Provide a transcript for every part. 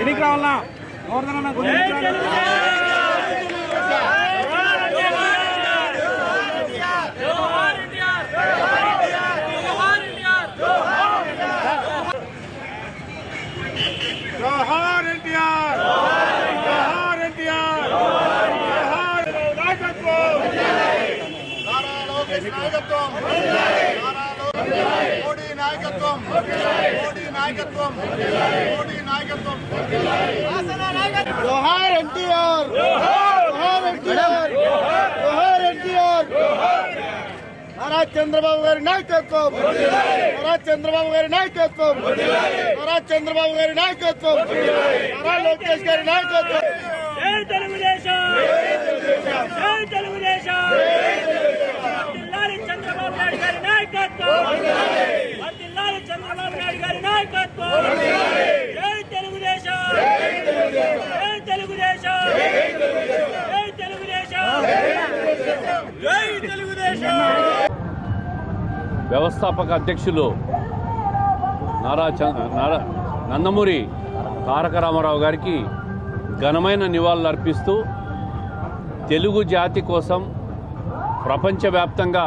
ఎనికి రావాలా గోవర్ధన నాయకత్వం మోడీ నాయకత్వం మోడీ నాయకత్వం మోడీ నాయకత్వం జోహార్ ఎన్టీఆర్ జోహార్ ఎన్టీఆర్ జోహార్ ఎన్టీఆర్ నారా చంద్రబాబు గారి నాయకత్వం నారా చంద్రబాబు గారి నాయకత్వం నారా చంద్రబాబు గారి నాయకత్వం నారా లోకేష్ గారి నాయకత్వం జై తెలుగుదేశం జై తెలుగుదేశం చంద్రబాబు నాయుడు గారి నాయకత్వం వర్ధిల్లాలి చంద్రబాబు నాయుడు గారి నాయకత్వం జై తెలుగుదేశం జై తెలుగుదేశం జై తెలుగుదేశం జై తెలుగుదేశం వ్యవస్థాపక అధ్యక్షులు నారా నారా నందమూరి తారక రామారావు గారికి ఘనమైన నివాళులు అర్పిస్తూ తెలుగు జాతి కోసం ప్రపంచవ్యాప్తంగా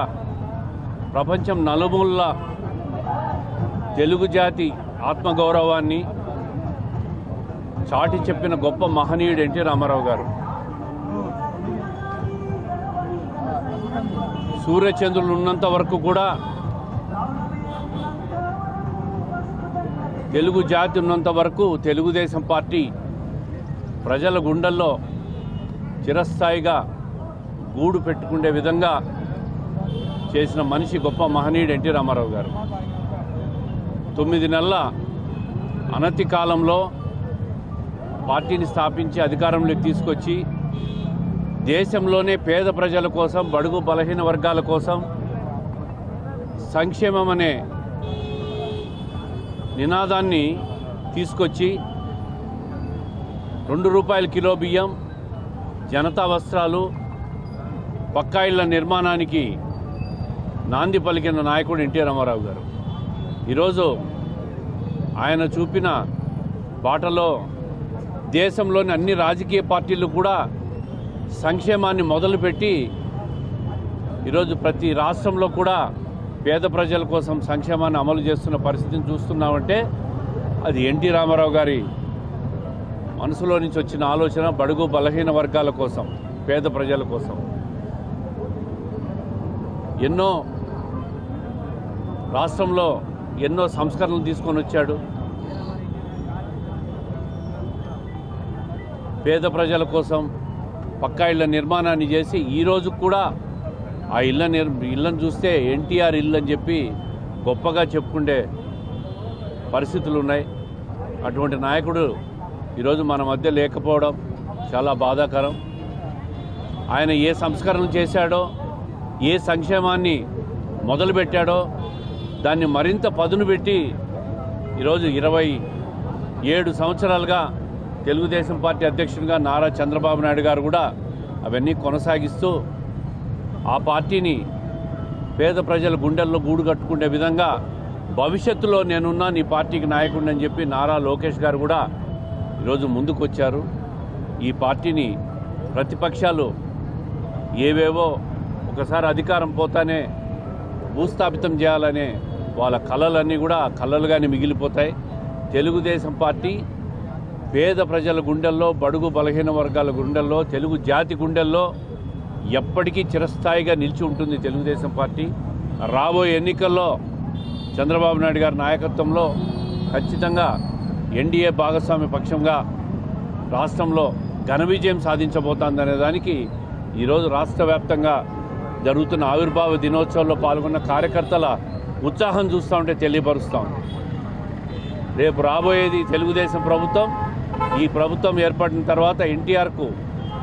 ప్రపంచం నలుమూల తెలుగు జాతి ఆత్మగౌరవాన్ని చాటి చెప్పిన గొప్ప మహనీయుడు ఎన్టీ రామారావు గారు. సూర్యచంద్రులు ఉన్నంత వరకు కూడా తెలుగు జాతి ఉన్నంత వరకు తెలుగుదేశం పార్టీ ప్రజల గుండెల్లో చిరస్థాయిగా గూడు పెట్టుకునే విధంగా చేసిన మనిషి గొప్ప మహనీయుడు ఎన్టీ రామారావు గారు. తొమ్మిది నెలల అనతి కాలంలో పార్టీని స్థాపించి అధికారంలోకి తీసుకొచ్చి దేశంలోనే పేద ప్రజల కోసం బడుగు బలహీన వర్గాల కోసం సంక్షేమం అనే నినాదాన్ని తీసుకొచ్చి రెండు రూపాయల కిలో బియ్యం జనతా వస్త్రాలు పక్కా ఇళ్ళ నిర్మాణానికి నాంది పలికిన నాయకుడు ఎన్టీ రామారావు గారు. ఈరోజు ఆయన చూపిన బాటలో దేశంలోని అన్ని రాజకీయ పార్టీలు కూడా సంక్షేమాన్ని మొదలుపెట్టి ఈరోజు ప్రతి రాష్ట్రంలో కూడా పేద ప్రజల కోసం సంక్షేమాన్ని అమలు చేస్తున్న పరిస్థితిని చూస్తున్నామంటే అది ఎన్టీ రామారావు గారి మనసులో నుంచి వచ్చిన ఆలోచన బడుగు బలహీన వర్గాల కోసం పేద ప్రజల కోసం. ఎన్నో రాష్ట్రంలో ఎన్నో సంస్కరణలు తీసుకొని వచ్చాడు. పేద ప్రజల కోసం పక్కా ఇళ్ళ నిర్మాణాన్ని చేసి ఈరోజు కూడా ఆ ఇళ్ళ నిర్ ఇళ్ళని చూస్తే ఎన్టీఆర్ ఇల్లు అని చెప్పి గొప్పగా చెప్పుకుండే పరిస్థితులు ఉన్నాయి. అటువంటి నాయకుడు ఈరోజు మన మధ్య లేకపోవడం చాలా బాధాకరం. ఆయన ఏ సంస్కరణలు చేశాడో ఏ సంక్షేమాన్ని మొదలుపెట్టాడో దాన్ని మరింత పదును పెట్టి ఈరోజు ఇరవై ఏడు సంవత్సరాలుగా తెలుగుదేశం పార్టీ అధ్యక్షుడిగా నారా చంద్రబాబు నాయుడు గారు కూడా అవన్నీ కొనసాగిస్తూ ఆ పార్టీని పేద ప్రజల గుండెల్లో గూడు కట్టుకునే విధంగా భవిష్యత్తులో నేనున్నా నీ పార్టీకి నాయకుడిని అని చెప్పి నారా లోకేష్ గారు కూడా ఈరోజు ముందుకొచ్చారు. ఈ పార్టీని ప్రతిపక్షాలు ఏవేవో ఒకసారి అధికారం పోతానే భూస్థాపితం చేయాలనే వాళ్ళ కళలన్నీ కూడా కళలుగానే మిగిలిపోతాయి. తెలుగుదేశం పార్టీ పేద ప్రజల గుండెల్లో బడుగు బలహీన వర్గాల గుండెల్లో తెలుగు జాతి గుండెల్లో ఎప్పటికీ చిరస్థాయిగా నిలిచి ఉంటుంది తెలుగుదేశం పార్టీ. రాబోయే ఎన్నికల్లో చంద్రబాబు నాయుడు గారి నాయకత్వంలో ఖచ్చితంగా ఎన్డీఏ భాగస్వామి పక్షంగా రాష్ట్రంలో ఘన విజయం సాధించబోతోందనే దానికి ఈరోజు రాష్ట్ర వ్యాప్తంగా జరుగుతున్న ఆవిర్భావ దినోత్సవంలో పాల్గొన్న కార్యకర్తల ఉత్సాహం చూస్తూ ఉంటే తెలియపరుస్తాం రేపు రాబోయేది తెలుగుదేశం ప్రభుత్వం. ఈ ప్రభుత్వం ఏర్పడిన తర్వాత ఎన్టీఆర్కు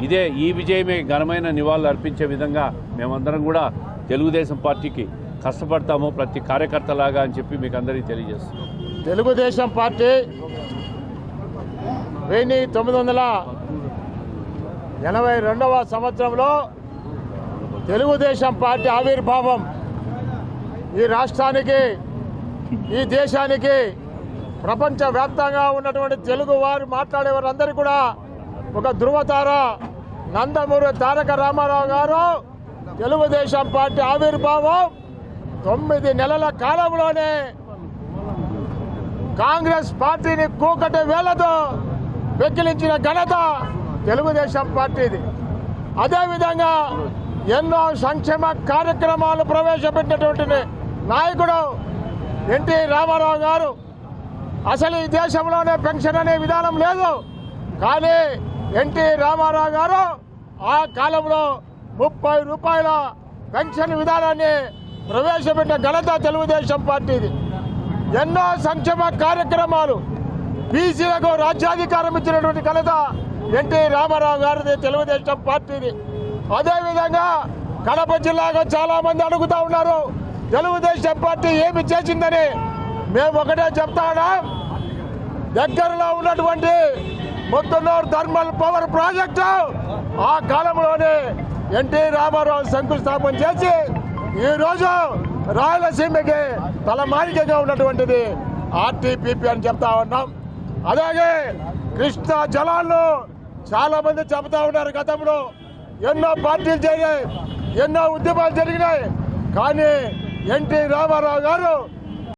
ఇదే ఈ విజయమే ఘనమైన నివాళులు అర్పించే విధంగా మేమందరం కూడా తెలుగుదేశం పార్టీకి కష్టపడతాము ప్రతి కార్యకర్తలాగా అని చెప్పి మీకు అందరికీ తెలియజేస్తున్నాం. తెలుగుదేశం పార్టీ వెయ్యి తొమ్మిది వందల ఎనభై రెండవ సంవత్సరంలో తెలుగుదేశం పార్టీ ఆవిర్భావం ఈ రాష్ట్రానికి ఈ దేశానికి ప్రపంచ వ్యాప్తంగా ఉన్నటువంటి తెలుగు వారు మాట్లాడే వారందరూ కూడా ఒక ధృవతార నందమూరి తారక రామారావు గారు తెలుగుదేశం పార్టీ ఆవిర్భావం తొమ్మిది నెలల కాలంలోనే కాంగ్రెస్ పార్టీని కూకటి వేలతో వెక్కిలించిన ఘనత తెలుగుదేశం పార్టీది. అదేవిధంగా ఎన్నో సంక్షేమ కార్యక్రమాలు ప్రవేశపెట్టినటువంటి నాయకుడు ఎన్టీ రామారావు గారు. అసలు ఈ దేశంలోనే పెన్షన్ అనే విధానం లేదు. కానీ ఎన్టీ రామారావు గారు ఆ కాలంలో ముప్పై రూపాయల పెన్షన్ విధానాన్ని ప్రవేశపెట్టిన ఘనత తెలుగుదేశం పార్టీది. ఎన్నో సంక్షేమ కార్యక్రమాలు బీసీలకు రాజ్యాధికారం ఇచ్చినటువంటి ఘనత ఎన్టీ రామారావు గారిది తెలుగుదేశం పార్టీది. అదేవిధంగా కడప జిల్లాగా చాలా మంది అడుగుతా ఉన్నారు. తెలుగుదేశం పార్టీ ఏమి చేసిందని మేము ఒకటే చెప్తా ఉన్నాం. దగ్గరలో ఉన్నటువంటి ముత్తునూరు థర్మల్ పవర్ ప్రాజెక్టు ఆ కాలంలోనే ఎన్టీ రామారావు శంకుస్థాపన చేసి ఈరోజు రాయలసీమకి తలమానికగా ఉన్నటువంటిది ఆర్టీపీపీ అని చెప్తా ఉన్నాం. అలాగే కృష్ణా జలాల్లో చాలామంది చెబుతా ఉన్నారు గతంలో. ఎన్నో పార్టీలు జరిగాయి ఎన్నో ఉద్యమాలు జరిగినాయి. కానీ ఎన్టీ రామారావు గారు